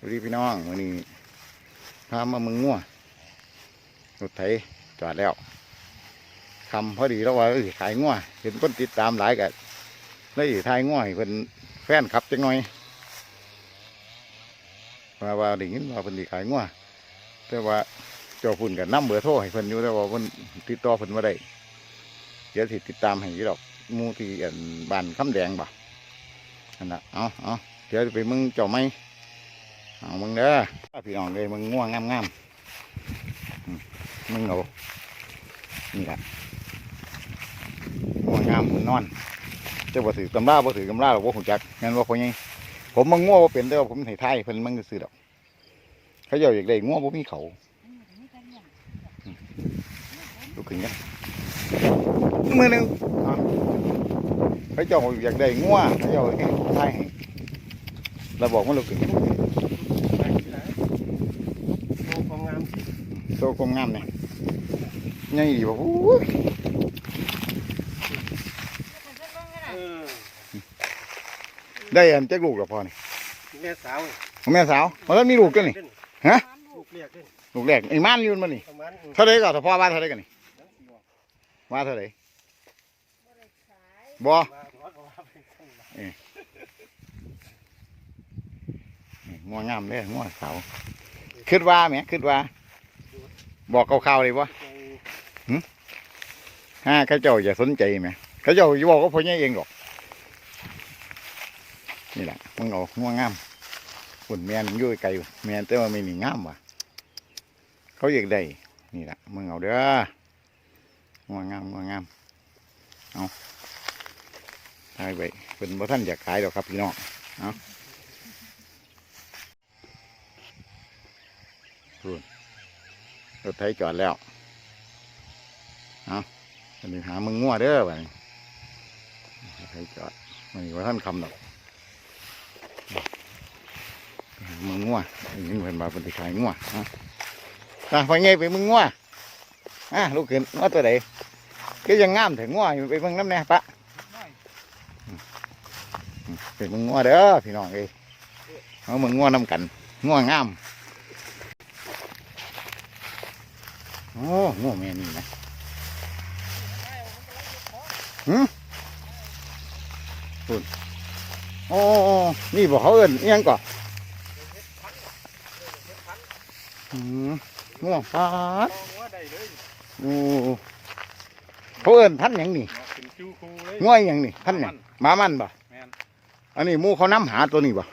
สวัสดีพี่น้องวันนี้พามาเมึงงัวรถไถจอดแล้วคำพอดีแล้วว่าเอ้ยขายงัวเห็นคนติดตามหลายกันเลยถ่ายงัวให้เพิ่นแฟนขับจังหน่อยว่าว่าด้ยินว่าเพิ่นสิขายงัวแต่ว่าเจ้าพุ่นกับน้ำเบอร์โทรให้เพิ่นอยู่แต่ว่าเพิ่นติดต่อเพิ่นมาได้เดี๋ยวสิติดตามให้ยู่ดอกมูที่อันบ้านคำแดงบ่นั่นน่ะเอาเอาเดี๋ยวไปมึงเจ้าไม่ เอามึงเด้อพี่น้องเลยมึงง่วงงามๆมมึงเอานี่แหละง่วงงามมึงนอนเจ้าบ่ถือกำลาบ่ถือกำลาหรอกบ่หูจักงั้นว่าพอยังผมมึงง่วงบ่เป็นแต่ว่าผมไถ่ไทยเพิ่นมึงซื้อดอก เขาเจ้าอยากได้ง่วงบ่มีเขาลุกขึ้นกันมือหนึงอะเขาเจ้าอยากได้ง่วงเขาเจ้าให้ไทยเราบอกว่าลุกขึ้น โอ้ความงาม โตกลมงามเนี่ยยังดีบ่อู้ยเออได้อันจักลูกแล้วพอนี่แม่สาวของแม่สาวมันแล้วมีลูกกันนี่ฮะลูกเรียกขึ้นลูกแรกไอ้ม่านอยืนมันนี่ประมาณเท่าไรก็ถ้าพ่อว่าเท่าไรกันนี่ว่าเท่าไรบ่มาหัวก็ว่าไปข้างหลังนี่งัวงามเลยงัวสาวคิดว่าแหมคิดว่า บอกคร่าวๆเลยบ่ในฮะเขาเจ้าอย่าสนใจแหมเขาเจ้าอย่าบอกว่าพ่อใหญ่เองหรอก นี่แหละมึงเอางัวงามหุ่นแมนยู่ไก่แมนแต่ว่าไม่มีงามว่ะ เขาอยากได้ นี่แหละมึงเอาเด้องัวงามงัวงาม เอาทายไปเป็นบ่ท่านอยากขายหรอกครับพี่น้องเอาพู รถไถจอดแล้วเอันนี้หามึงงัวเด้อไปใครจอดมันว่าท่านคำดอกมึงงัวนี่เพิ่นมาเป็นที่ขายงัวอะอะไปไงไปมึงงัวอะลูกขึ้นงัวตัวใดก็ยังงามถึงงัวอยู่ไปเบิ่งน้ำแน่ปะอืมไปมึงงัวเด้อพี่น้องเอ้ยเอามึงงัวน้ำกันงัวงาม โอ้งัวแม่นี่นะโอ้นี่บอกเขาเอินเอียงก่อนอืมง่วงปาดหัวได้เลยโอ้เขาเอินพันหยังนี่เป็นจูคูเลยง่วยหยังนี่พันหยังหมามันบ่แมนอันนี้หมูเขาน้ำหาตัวนี้บ่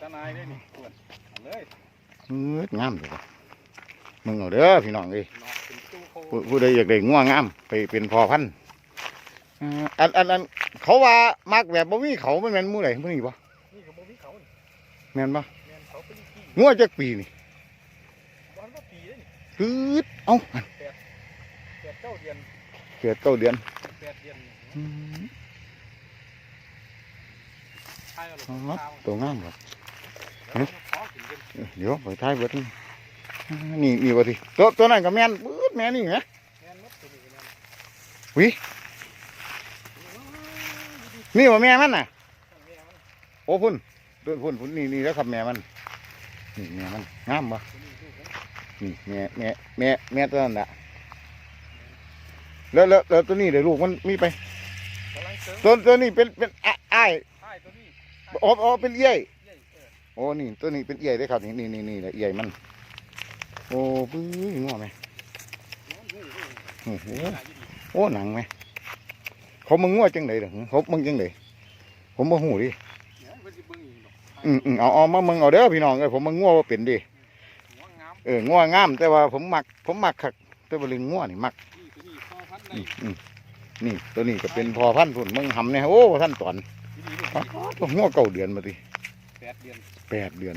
ตานายได้นี่ปวดเอาเลยเอ้ยงามเลยบ่ มึงเอาเด้อพี่น้องเอ้ยนอนเป็นจูคูผู้ผู้ใดอยากได้ง่วงงาม ไปเป็นพอพันธุ์อ่าอันอันอันเขาว่ามักแบบบ่มีเขามันแม่นหมู่ไหนหมู่นี้บ่นี่ก็บ่มีเขานี่แม่นบ่แมนเขาเป็นกี่ง่วจักปีนี่วันว่าปีเลยนี่คืดเอ้าแปดเก้าเดือนเกิดเก้าเดือนแปดเดือนอืมใช่เอาอ๋ลูอกเท้าตัวงามบ่แล้วขอกินกันเดี๋ยวไปท้ายเบิดนี่อ่า นี่นี่บ่ทีตัวตัวนั้นก็แม่นปื๊ดแม่นี่ไงแมนมดตัวนี้ก็แมนวินี่ว่าแม่มันน่ะทั้งแม่มันโอ้พุ่นตัวพุ่นพุ่นนี่นี่แล้วครับแม่มันนี่แม่มันงามบ่ตัวนี้ลูกมันนี่แม่แม่แม่แม่ตัวนั้นน่ะแล้วแล้วแล้วตัวนี้เดี๋ยวลูกมันมีไปกำลังเสริมตัวตัวนี้เป็นเป็นอ้าอ้ายใช่ตัวนี้อ๋ออ๋อเป็นเอี้ยใหญ่เออโอ้นี่ตัวนี้เป็นเอี้ยได้อครับนี่นี่นี่นี่แหละเอี้ยมัน โอ้ปื้ยงอไหมโอ้โหโอ้โหโอ้หนังไหมเขามึงงัวจังไดเด้อเขามึงจังไดผมบ่หูดิเนี่ยมันสิเบิ่งอีกดอกอืมอืมเอาเอามามึงเอาเด้อพี่น้องเอ้ยผมมึงงัวว่าเป็นดิหัวงามเอองัวงาม แต่ว่าผมมัก ผมมักคักแต่ว่าเรื่องงัวนี่มักนี่ตัวนี้พ่อพันธุ์ในอืมอืมนี่ตัวนี้ก็เป็นพอพันธุ์พุ่นมึงหำเนี่ยโอ้ท่านตอนที่นี่ลูกอ๋อตัวงัวเก่าเดือนมาดิแปดเดือนแปดเดือน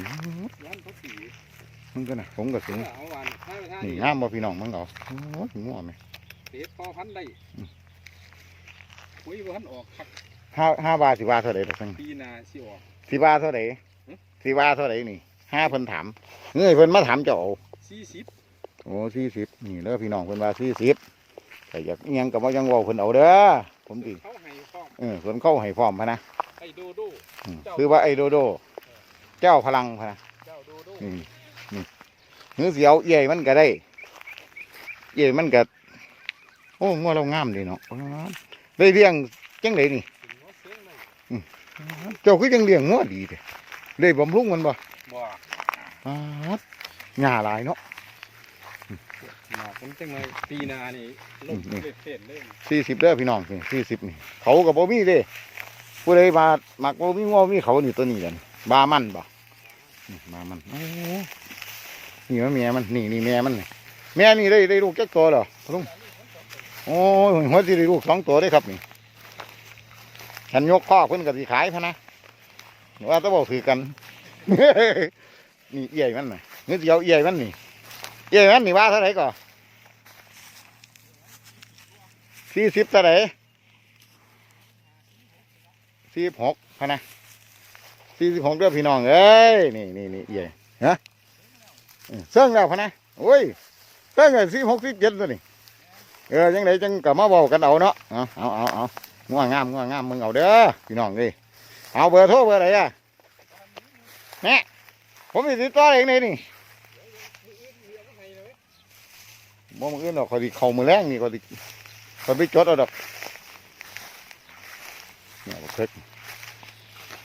ย้อนเขาสี มึงก็นะผมก็สูงเอาวันถ้าถ้านี่งามบ่พี่น้องมึงเอาโอ้ยงัวไหมเสียพ่อพันธุ์ได้อืมคุยบ่ทันออกคักห้าห้าบาทสิบาทเท่าไหร่ล่ะซึ่งปีหน้าสิออกสิบาทเท่าไหร่หึสิบาทเท่าไหร่นี่ห้าเพิ่นถามเงยเพิ่นมาถามเจ้าเอาสี่สิบโอ้สี่สิบนี่เด้อพี่น้องเพิ่นว่าสี่สิบแต่อยากอิหยังกับว่ายังเว่าเพิ่นเอาเด้อผมดิเขาให้พร้อมเออเพิ่นเข้าให้พร้อมพะนะไอ้โดโดอืมเจ้าคือว่าไอ้โดโด เจ้าพลังพะนะเจ้าโดนี่นี่ หรือเสียวเอี่ยมันก็ได้ เอี่ยมันก็โอ้งัวเรางามดีเนาะได้เลี้ยงจังไดนี่ถึงว่าเสียงเลยเจ้าคือจังเลี้ยงงัวดีเด้ได้บำรุงมันบ่บ่ป๊าดหญ้าหลายเนาะหนาผมจังเลยปีหนานี่ลงอืมเฟดเลยสี่สิบเด้อพี่น้องนี่สี่สิบนี่เขากับบ่มีเด้ผู้ใดมามักบ่มีงัวมีเขานี่ตัวนี้แหละนี่บามันบ่นี่บามันโอ้ นี่มันแม่มันนี่นี่แม่มันนี่แม่นี่ได้ได้ลูกจักตัวเหรอลุงโอ้ยหัวสิได้ลูกสองตัวได้ครับนี่ฉันยกข้อเพิ่นก็สิขายพะนะว่าแตะบอกถือกันนี่เอี่ยมันน่ะเงินสิเอาเอี่ยมันนี่เอี่ยมันนี่ว่าเท่าไหร่ก่อสี่สิบเท่าไหร่สี่สิบหกพะนะสี่สิบหกเด้อพี่น้องเอ้ยนี่นี่นี่เอี่ยฮะ เสื่องแล้วพะนะโอ้ยเสื่องเลยสี่หกสี่เจ็ดตัวนี่เออยังไงจังกับมาบอกกันเอาเนาะเอาเอาเอาเอาง่วงงามง่วงงามมึงเอาเด้อพี่น้องเลยเอาเบอร์โทรเบอร์อะไรอะแม่ผมมีติดต่อเองเลยนี่บ่มืออื่นหรอกเขาดิเข้ามือแรงนี่เขาดิคนไปจดเอาดอกเนี่ยบักเพ็ก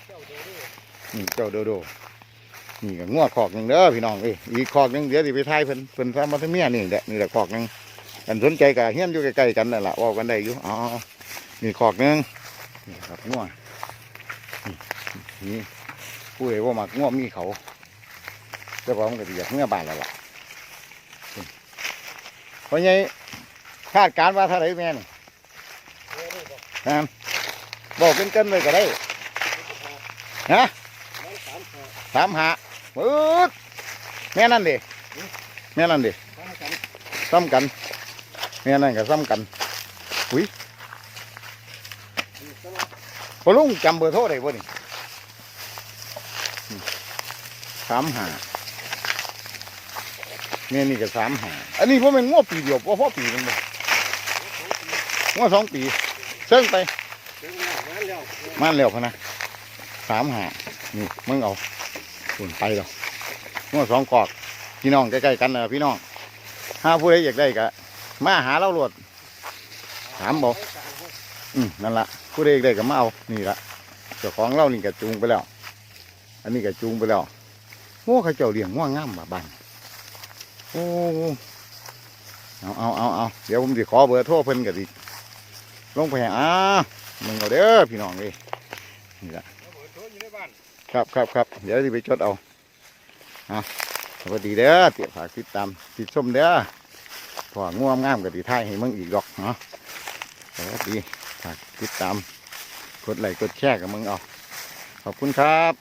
เจ้าโดโดนี่เจ้าโดโด นี่ก็งัวขอกหนึ่งเด้อพี่น้องเอ้ยอีกขอกหนึ่งเดี๋ยวสิไปทายเพิ่นเพิ่นทำมาทั้งเมียนี่แหละนี่แหละขอกหนึ่งกันสนใจกับเฮี้ยนอยู่ใกล้ๆกันนั่นแหละว่ากันได้อยู่อ๋อนี่ขอกหนึ่งนี่ครับงัวนี่ผู้ใดว่ามักงัวมีเขาเจ้าของมันก็อยากเมื่อบานแล้วล่ะเพราะไงคาดการณ์ว่าเท่าไรแม่นี่โบอกนะบอกเกินๆเลยก็ได้ฮะสามหา มหาปืดแม่นั่นดิแม่นั่นดิสามกันซ้ำกันแม่นั่นก็ซ้ำกันนี่ก็ว่าพอลุงจำเบอร์โทรได้บ่นี่อืมสามหาแม่นี่ก็สามหาอันนี้พ่เป็นง้อปีเดียวพ่อพ่อปีนึงบ่ง้อสองปีเซิ่งไปเสียงหน้าร้านแล้วมาแล้วพะนะสามหานี่มึงเอา ส่นไปแล้วง้อสองกอก พี่น้องใกล้ๆกันเนะพี่น้องถ้าผู้ใดอยากได้ก็มาหาเราโลวดถามบอกอืมนั่นละผู้ใดอยากได้ก็มาเอานี่ละเจ้าของเรานี่ก็จูงไปแล้ว อันนี้ก็จูงไปแล้วโอ้เขาเจ้าเลี้ยงง่วงามบ่าบ้านโอ้เอาเอาเอาเอาเดี๋ยวผมจะขอเบอร์โทรเพิ่นก็ดิลงไปให้อ้ามึงเอาเด้อพี่น้องเลยนี่ละ ครับครับครับเดี๋ยวจะไปจดเอาเอาสวัสดีเด้อเตี๋ยฝากติดตามติดส้มเด้อพอง่วงงามกับตีท้ายให้มึงอีกดอกเนาะสวัสดีฝากติดตามกดไลค์กดแชร์กับมึงเอาขอบคุณครับ